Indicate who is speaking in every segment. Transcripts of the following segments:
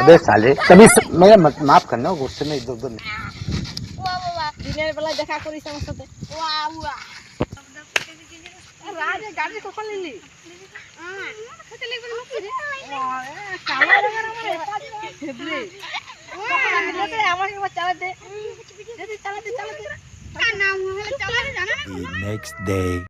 Speaker 1: अबे साले तभी मेरा माफ़ करना गुस्से में इधर उधर
Speaker 2: দিনের বেলা দেখা করিস আমার সাথে ওয়া ওয়া রাজে গাড়ি কখন নিলি
Speaker 1: The next day.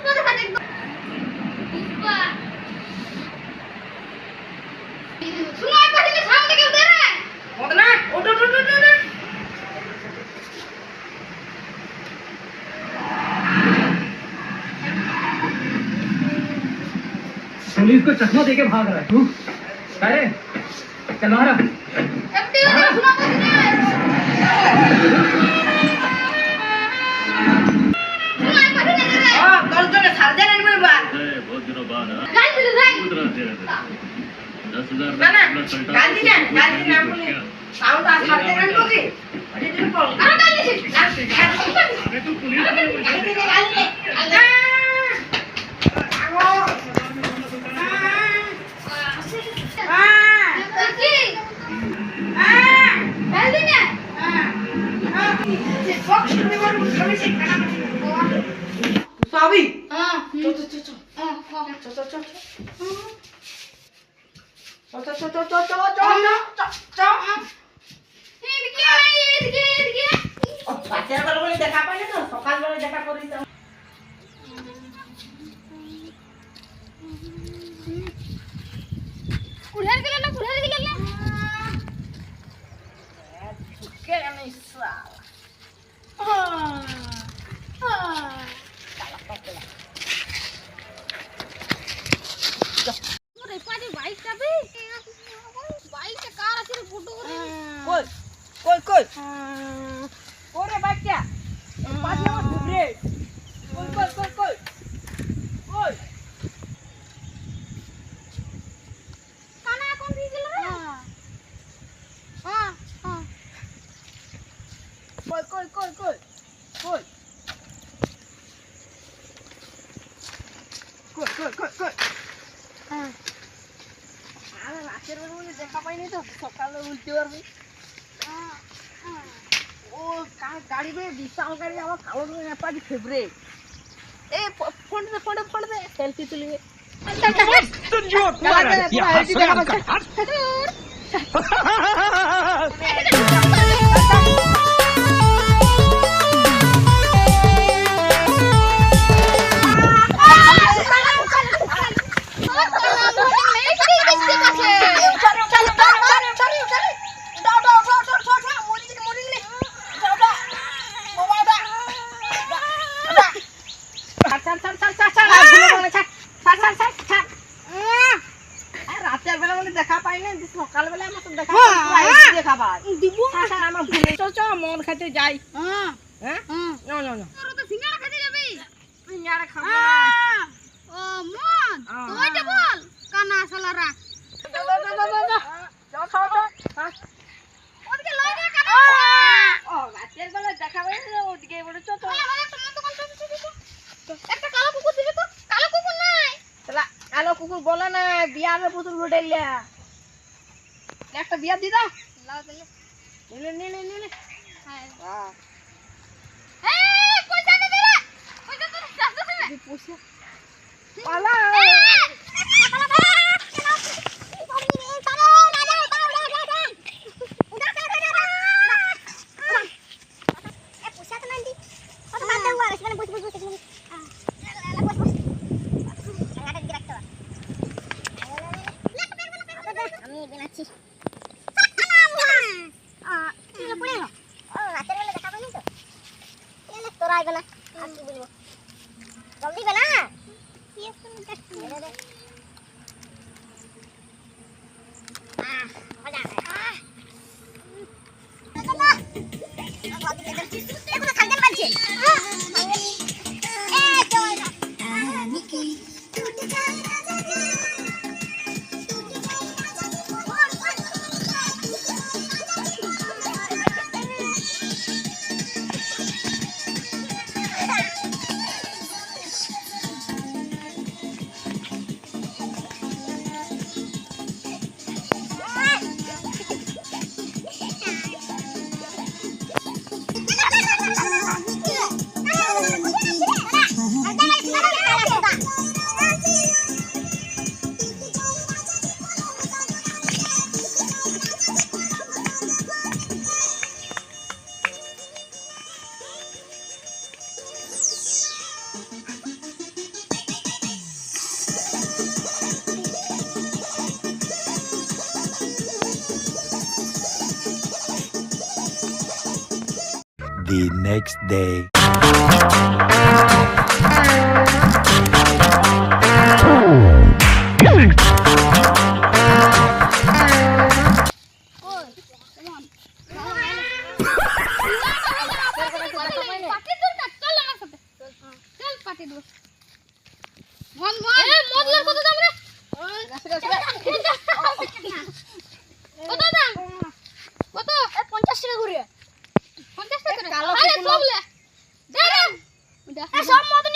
Speaker 3: पुलिस को चश्मा देके भाग रहा है। तू अरे चल रहा
Speaker 2: চল চল চল চল চল চল চল দেখা পাইলে তো সকালবেলা দেখা করিস কুড়ার গেল না কুড়ার গেল না কে জানিস সালা কই কই কই? হ্যাঁ। আরে রাতের বেলা দেখা পাইনি তো সকালে উঠতে পারবি। হ্যাঁ, হ্যাঁ। ও গাড়ি বে? বিশাল গাড়ি আমার কালো রঙের নেপালি ফেভারিট এ ফোন দে ফোন দে ফোন দে। সেলফি তুলবে তুই খেতে যাই।
Speaker 4: হ্যাঁ।
Speaker 2: হ্যাঁ?
Speaker 4: হ্যাঁ।
Speaker 2: না না না
Speaker 4: তোর তো সিঙ্গাড়া খেতে যাবি?
Speaker 2: সিঙ্গারা খাব।
Speaker 4: ও মন
Speaker 2: আহ।
Speaker 4: তো বল কানা।
Speaker 2: হ্যাঁ।
Speaker 4: কালো কুকুর দিবি তো কালো কুকুর নাই।
Speaker 2: শালা, কালো কুকুর বলে না বিয়ার পুতুল উঠাইলে একটা বিয়া দি দাও। নিলে নিলে নিলে
Speaker 4: হ্যাঁ
Speaker 2: হ্যাঁ
Speaker 4: এই পয়সা দে রে পয়সা দে শাস্তি দে
Speaker 2: তুই পুষে পালা
Speaker 4: আমি বেনাচ্ছি তোরা আইবে না আর কি বলবো জলদি বে না আহ, মজা আহ। the next day. পাঠিয়ে দেবো
Speaker 1: 那什么？